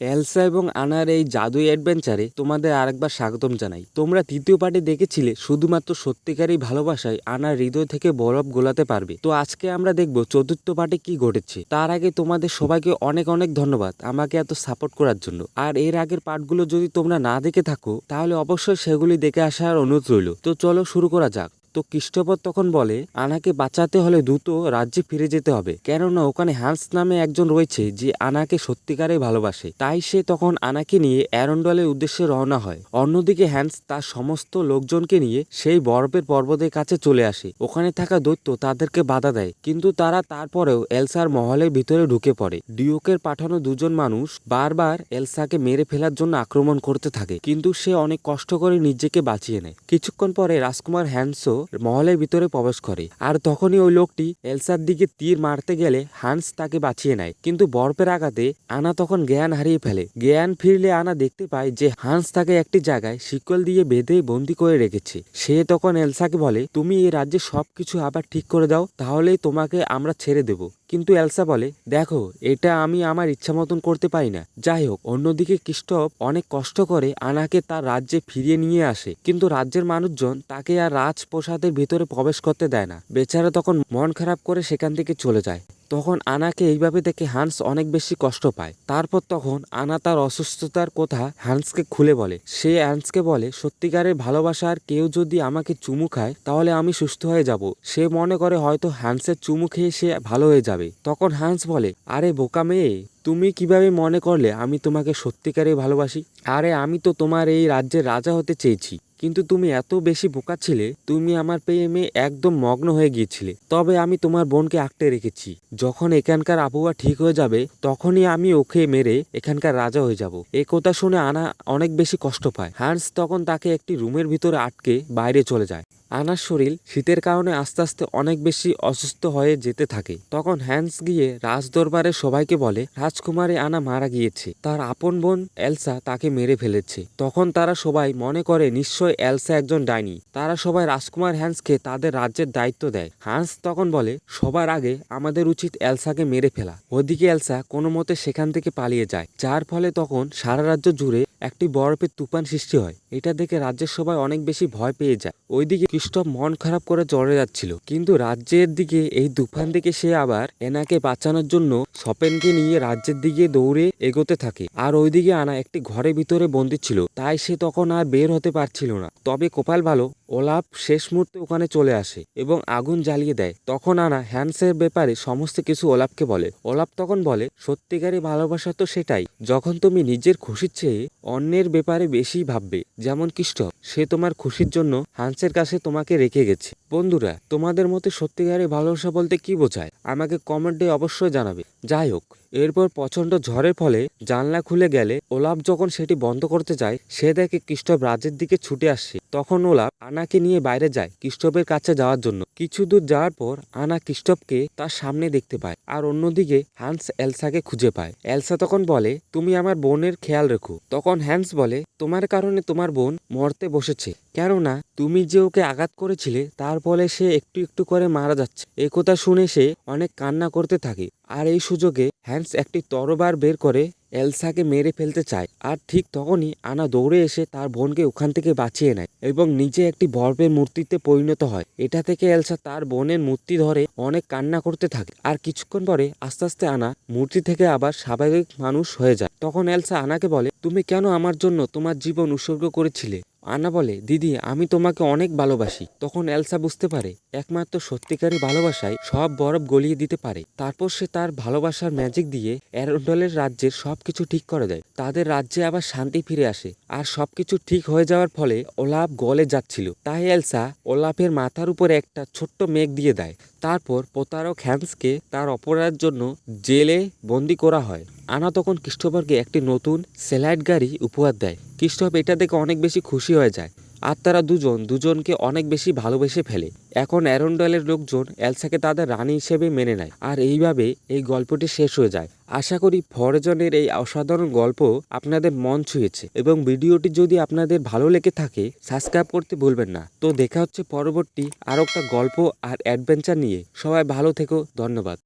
Elsa এবং আনার এই জাদুই অ্যাডভেঞ্চারে তোমাদের আরেকবার স্বাগতম জানাই। তোমরা তৃতীয় পার্টে দেখেছিলে, শুধুমাত্র সত্যিকারই ভালোবাসায় আনার হৃদয় থেকে বরফ গোলাতে পারবে। তো আজকে আমরা দেখব চতুর্থ পার্টে কি ঘটেছে। তার আগে তোমাদের সবাইকে অনেক অনেক ধন্যবাদ আমাকে এত সাপোর্ট করার জন্য। আর এর আগের পার্টগুলো যদি তোমরা না দেখে থাকো, তাহলে অবশ্যই সেগুলি দেখে আসার অনুরোধ রইল। তো চলো শুরু করা যাক। তো খ্রিস্টপদ তখন বলে, আনাকে বাঁচাতে হলে দ্রুত রাজ্যে ফিরে যেতে হবে। কেননা ওখানে হ্যান্স নামে একজন রয়েছে যে আনাকে সত্যিকারে ভালোবাসে। তাই সে তখন আনাকে নিয়ে অ্যারন্ডলের উদ্দেশ্যে রওনা হয়। অন্যদিকে হ্যান্স তার সমস্ত লোকজনকে নিয়ে সেই বরফের পর্বতের কাছে চলে আসে। ওখানে থাকা দৈত্য তাদেরকে বাধা দেয়, কিন্তু তারা তারপরেও এলসার মহলের ভিতরে ঢুকে পড়ে। ডিওকের পাঠানো দুজন মানুষ বারবার এলসাকে মেরে ফেলার জন্য আক্রমণ করতে থাকে, কিন্তু সে অনেক কষ্ট করে নিজেকে বাঁচিয়ে নেয়। কিছুক্ষণ পরে রাজকুমার হ্যান্সও মহলের ভিতরে প্রবেশ করে। আর তখনই ওই লোকটি এলসার দিকে তীর মারতে গেলে হান্স তাকে বাঁচিয়ে নেয়। কিন্তু বরফের আঘাতে আনা তখন জ্ঞান হারিয়ে ফেলে। জ্ঞান ফিরলে আনা দেখতে পায় যে হান্স তাকে একটি জায়গায় শিকল দিয়ে বেঁধে বন্দি করে রেখেছে। সে তখন এলসাকে বলে, তুমি এ রাজ্যে সবকিছু আবার ঠিক করে দাও, তাহলেই তোমাকে আমরা ছেড়ে দেব। কিন্তু এলসা বলে, দেখো, এটা আমি আমার ইচ্ছা মতন করতে পারি না। যাই হোক অন্যদিকে ক্রিস্টপ অনেক কষ্ট করে আনাকে তার রাজ্যে ফিরিয়ে নিয়ে আসে। কিন্তু রাজ্যের মানুষজন তাকে আর রাজপ্রসাদের ভিতরে প্রবেশ করতে দেয় না। বেচারা তখন মন খারাপ করে সেখান থেকে চলে যায়। তখন আনাকে এইভাবে দেখে হান্স অনেক বেশি কষ্ট পায়। তারপর তখন আনা তার অসুস্থতার কথা হান্সকে খুলে বলে। সে হান্সকে বলে, সত্যিকারের ভালোবাসার কেউ যদি আমাকে চুমু খায়, তাহলে আমি সুস্থ হয়ে যাব। সে মনে করে হয়তো হান্সের চুমু খেয়ে সে ভালো হয়ে যাবে। তখন হান্স বলে, আরে বোকা মেয়ে, তুমি কীভাবে মনে করলে আমি তোমাকে সত্যিকারে ভালোবাসি? আরে আমি তো তোমার এই রাজ্যের রাজা হতে চেয়েছি। কিন্তু তুমি এত বেশি বোকা ছিলে, তুমি আমার প্রেমে একদম মগ্ন হয়ে গিয়েছিলে। তবে আমি তোমার বোনকে আঁকতে রেখেছি। যখন এখানকার আবহাওয়া ঠিক হয়ে যাবে, তখনই আমি ওকে মেরে এখানকার রাজা হয়ে যাব। এ কথা শুনে আনা অনেক বেশি কষ্ট পায়। হান্স তখন তাকে একটি রুমের ভিতরে আটকে বাইরে চলে যায়। আনার শরীর শীতের কারণে আস্তে আস্তে অনেক বেশি অসুস্থ হয়ে যেতে থাকে। তখন হ্যান্স গিয়ে রাজ রাজদরবারে সবাইকে বলে, রাজকুমারী আনা মারা গিয়েছে। তার আপন বোন এলসা তাকে মেরে ফেলেছে। তখন তারা সবাই মনে করে, নিশ্চয় এলসা একজন ডাইনি। তারা সবাই রাজকুমার হ্যান্সকে তাদের রাজ্যের দায়িত্ব দেয়। হান্স তখন বলে, সবার আগে আমাদের উচিত এলসাকে মেরে ফেলা। ওদিকে এলসা কোনো মতে সেখান থেকে পালিয়ে যায়। যার ফলে তখন সারা রাজ্য জুড়ে একটি বরফের তুফান সৃষ্টি হয়। এটা দেখে রাজ্যের সবাই অনেক বেশি ভয় পেয়ে যায়। ওইদিকে খ্রিস্টপ মন খারাপ করে চলে যাচ্ছিল। কিন্তু রাজ্যের দিকে, এই তুফান থেকে সে আবার এনাকে বাঁচানোর জন্য সপেনকে নিয়ে রাজ্যের দিকে দৌড়ে এগোতে থাকে। আর ওইদিকে আনা একটি ঘরের ভিতরে বন্দি ছিল, তাই সে তখন আর বের হতে পারছিল না। তবে কোপাল ভালো, ওলাপ শেষ মুহূর্তে ওখানে চলে আসে এবং আগুন জ্বালিয়ে দেয়। তখন আনা হ্যান্সের ব্যাপারে সমস্ত কিছু ওলাপকে বলে। ওলাপ তখন বলে সত্যিকারই ভালোবাসা তো সেটাই। যখন তুমি নিজের খুশির চেয়ে অন্যের ব্যাপারে বেশি ভাববে, যেমন খ্রিস্ট সে তোমার খুশির জন্য হান্সের কাছে তোমাকে রেখে গেছে। বন্ধুরা, তোমাদের মতে সত্যিকারে ভালোবাসা বলতে কি বোঝায়? আমাকে কমেন্টে অবশ্যই জানাবে। যাই হোক। এরপর প্রচণ্ড ঝড়ের ফলে জানলা খুলে গেলে ওলাপ যখন সেটি বন্ধ করতে যায়, সে দেখে কৃষ্ণব রাজের দিকে ছুটে আসছে তখন ওলাপ আনাকে নিয়ে বাইরে যায় কৃষ্ণবের কাছে যাওয়ার জন্য। কিছু দূর যাওয়ার পর আনা কৃষ্ণবকে তার সামনে দেখতে পায় আর অন্যদিকে হ্যান্স এলসাকে খুঁজে পায়। এলসা তখন বলে, তুমি আমার বোনের খেয়াল রেখো। তখন হ্যান্স বলে, তোমার কারণে তোমার বোন মরতে বসেছে। কেননা তুমি যে ওকে আঘাত করেছিলে, তার ফলে সে একটু একটু করে মারা যাচ্ছে। একথা শুনে সে অনেক কান্না করতে থাকে। আর এই সুযোগে হ্যান্স একটি তরবার বের করে এলসাকে মেরে ফেলতে চায়। আর ঠিক তখনই আনা দৌড়ে এসে তার বোনকে ওখান থেকে বাঁচিয়ে নেয় এবং নিজে একটি বরফের মূর্তিতে পরিণত হয়। এটা থেকে এলসা তার বোনের মূর্তি ধরে অনেক কান্না করতে থাকে আর কিছুক্ষণ পরে আস্তে আস্তে আনা মূর্তি থেকে আবার স্বাভাবিক মানুষ হয়ে যায়। তখন এলসা আনাকে বলে, তুমি কেন আমার জন্য তোমার জীবন উৎসর্গ করেছিলে? আনা বলে, দিদি, আমি তোমাকে অনেক ভালোবাসি। তখন এলসা বুঝতে পারে, একমাত্র সত্যিকারী ভালোবাসায় সব বরফ গলিয়ে দিতে পারে। তারপর সে তার ভালোবাসার ম্যাজিক দিয়ে অ্যারন্ডলের রাজ্যের সবকিছু ঠিক করে দেয়। তাদের রাজ্যে আবার শান্তি ফিরে আসে আর সবকিছু ঠিক হয়ে যাওয়ার ফলে ওলাপ গলে যাচ্ছিল। তাই এলসা ওলাপের মাথার উপরে একটা ছোট্ট মেঘ দিয়ে দেয়। তারপর প্রতারক হ্যান্সকে তার অপরাধের জন্য জেলে বন্দি করা হয়। আনা তখন ক্রিস্টোফারকে একটি নতুন স্যালাইড গাড়ি উপহার দেয়। ক্রিস্টোফ এটা দেখে অনেক বেশি খুশি হয়ে যায়। আর তারা দুজন, দুজনকে অনেক বেশি ভালোবেসে ফেলে। এখন অ্যারন্ডলের লোকজন এলসাকে তাদের রানী হিসেবে মেনে নেয়। আর এইভাবে এই গল্পটি শেষ হয়ে যায়। আশা করি ফরজনের এই অসাধারণ গল্প আপনাদের মন ছুঁয়েছে এবং ভিডিওটি যদি আপনাদের ভালো লেগে থাকে, সাবস্ক্রাইব করতে ভুলবেন না। তো দেখা হচ্ছে পরবর্তী আরও একটা গল্প আর অ্যাডভেঞ্চার নিয়ে। সবাই ভালো থেকো, ধন্যবাদ।